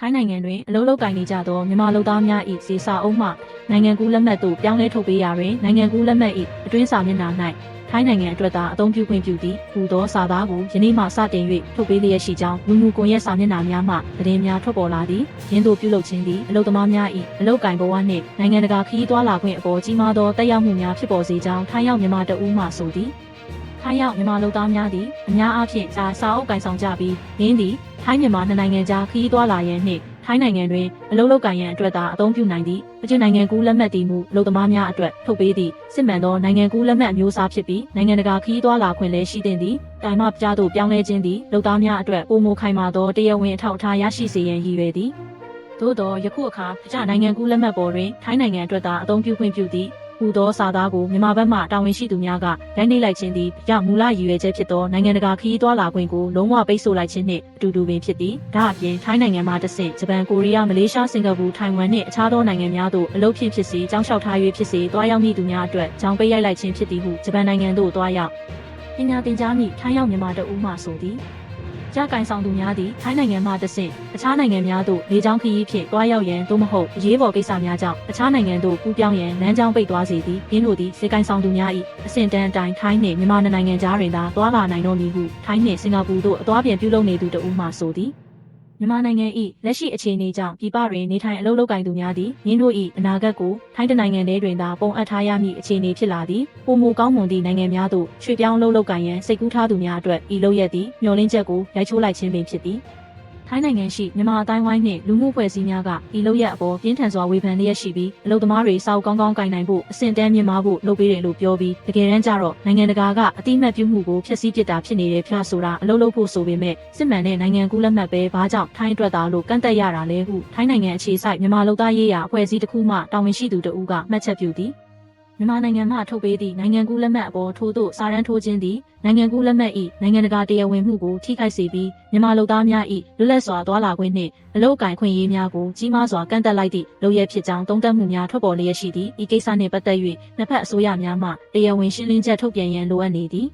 ထိုင်းနိုင်ငံတွင်အလုပ်လုပ်ကိုင်နေကြသောမြန်မာလုပ်သားများ၏စေစာအုပ်မှနိုင်ငံကူးလက်မှတ်သို့ပြောင်းလဲထုတ်ပေးရာတွင်နိုင်ငံကူးလက်မှတ်၏အတွင်းစာမျက်နှာ၌ထိုင်းနိုင်ငံအတွက်သာအသုံးပြုခွင့်ပြုသည့်ဟူသောစာသားကိုယနေ့မှစတင်၍ထုတ်ပေးလျက်ရှိကြောင်းလူမှုကွန်ရက်စာမျက်နှာများမှသတင်းများထွက်ပေါ်လာသည်ရင်းတို့ပြုလုပ်ခြင်းသည်အလုပ်သမားများ၏အလုပ်ကိုင်ဘဝနှင့်နိုင်ငံတကာခရီးသွားလာခွင့်အပေါ်ကြီးမားသောတက်ရောက်မှုများဖြစ်ပေါ်စေကြောင်းထိုင်းရောက်မြန်မာတအူးမှဆိုသည် ထိုင်းရောက်မြန်မာလူသားများသည်အများအားဖြင့်စာစာအုပ်ကင်ဆောင်ကြပြီးရင်းသည်ထိုင်းမြန်မာနှစ်နိုင်ငံကြားခရီးသွားလာရန်နှင့်ထိုင်းနိုင်ငံတွင်အလုပ်လုပ်ကိုင်ရန်အတွက်သာအသုံးပြုနိုင်သည့်အကျဉ်းနိုင်ငံကူးလက်မှတ်တည်မှုလူသမားများအတွက်ထုတ်ပေးသည့်စစ်မှန်သောနိုင်ငံကူးလက်မှတ်အမျိုးအစားဖြစ်ပြီးနိုင်ငံတကာခရီးသွားလာခွင့်လည်းရှိသင့်သည်တိုင်မှပြသို့ပြောင်းလဲခြင်းသည်လူသားများအတွက်ပုံမခိုင်မာသောတရားဝင်အထောက်အထားရရှိစေရန်ရည်ရွယ်သည်သို့သောယခုအခါအကြနိုင်ငံကူးလက်မှတ်ပေါ်တွင်ထိုင်းနိုင်ငံအတွက်သာအသုံးပြုခွင့်ပြုသည့် ဟူသောစာသားကိုမြန်မာဘက်မှတာဝန်ရှိသူများကရိုက်နှိပ်လိုက်ခြင်းသည်ကြောင့်မူလရည်ရွယ်ချက်ဖြစ်သောနိုင်ငံတကာခရီးသွားလာခွင့်ကိုလုံးဝပိတ်ဆို့လိုက်ခြင်းနှင့်အတူတူပင်ဖြစ်သည်ဒါအပြင်ထိုင်းနိုင်ငံမှတစ်ဆင့်ဂျပန်ကိုရီးယားမလေးရှားစင်ကာပူထိုင်ဝမ်နှင့်အခြားသောနိုင်ငံများသို့အလုပ်ဖြင့်ဖြစ်စေကြောင်းလျှောက်ထား၍ဖြစ်စေတွားရောက်မည့်သူများအတွက်ကြောင်းပိတ်ရိုက်လိုက်ခြင်းဖြစ်သည်ဟုဂျပန်နိုင်ငံသို့တွားရောက်ပညာသင်ကြားမည့်ထိုင်းရောက်မြန်မာတအူးမှဆိုသည် ကြကင်ဆောင်သူများသည်ထိုင်းနိုင်ငံမှတဆင့်အခြားနိုင်ငံများသို့လေကြောင်းခရီးဖြင့်တွားရောက်ရန်သို့မဟုတ်အရေးပေါ်ကိစ္စများကြောင့်အခြားနိုင်ငံသို့ကူးပြောင်းရန်လမ်းကြောင်းပိတ်သွားစေသည်ရင်းတို့သည်စေကင်ဆောင်သူများ၏အဆင့်တန်းအတိုင်းထိုင်းနှင့်မြန်မာနှစ်နိုင်ငံကြားတွင်သာတွားလာနိုင်တော့မည်ဟုထိုင်းနှင့်စင်ကာပူသို့အသွားပြန်ပြုလုပ်နေသူတဦးမှဆိုသည် မြန်မာနိုင်ငံ၏လက်ရှိအခြေအနေကြောင့်ပြည်ပတွင်နေထိုင်အလုပ်လုပ်ကိုင်သူများသည်ရင်းတို့၏အနာဂတ်ကိုထိုင်းတနိုင်ငံထဲတွင်သာပုံအပ်ထားရမည့်အခြေအနေဖြစ်လာသည်ပုံမူကောင်းမွန်သည့်နိုင်ငံများသို့ရွှေ့ပြောင်းအလုပ်လုပ်ကိုင်ရန်စိတ်ကူးထားသူများအတွက်ဤလုပ်ရက်သည်မျှော်လင့်ချက်ကိုရိုက်ချိုးလိုက်ခြင်းပင်ဖြစ်သည် ထိုင်းနိုင်ငံရှိမြန်မာအတိုင်းဝိုင်းနှင့်လူမှုဖွဲ့စည်းများကဤလုပ်ရက်အပေါ်ပြင်းထန်စွာဝေဖန်လျက်ရှိပြီးအလုပ်သမားတွေစောက်ကောင်းကောင်းကင်နိုင်ဖို့အဆင့်တန်းမြင့်မားဖို့လုပ်ပေးတယ်လို့ပြောပြီးတကယ်တမ်းကျတော့နိုင်ငံတကာကအတိအမှတ်ပြုမှုကိုဖျက်ဆီးပစ်တာဖြစ်နေတယ်ဖျားဆိုတာအလုပ်လုပ်ဖို့ဆိုပေမဲ့စစ်မှန်တဲ့နိုင်ငံကူးလက်မှတ်ပဲဘာကြောင့်ထိုင်းအတွက်သာလို့ကန့်သက်ရတာလဲဟုထိုင်းနိုင်ငံအခြေစိုက်မြန်မာလူသားရေးရာအဖွဲ့အစည်းတစ်ခုမှတာဝန်ရှိသူတဦးကမှတ်ချက်ပြုသည် မြန်မာနိုင်ငံမှထုတ်ပေးသည့်နိုင်ငံကူးလက်မှတ်အပေါ်ထိုးသို့စာရန်ထိုးခြင်းသည်နိုင်ငံကူးလက်မှတ်၏နိုင်ငံတကာတရားဝင်မှုကိုထိခိုက်စေပြီးမြန်မာလူသားများ၏လွတ်လပ်စွာသွာလာခွင့်နှင့်အလုပ်အကင်ခွင့်ရေးများကိုကြီးမားစွာကန့်သက်လိုက်သည့်လုပ်ရဖြစ်ကြောင်းသုံးသပ်မှုများထွက်ပေါ်လျက်ရှိသည့်ဤကိစ္စနှင့်ပတ်သက်၍နှစ်ဖက်အစိုးရများမှတရားဝင်ရှင်းလင်းချက်ထုတ်ပြန်ရန်လိုအပ်နေသည်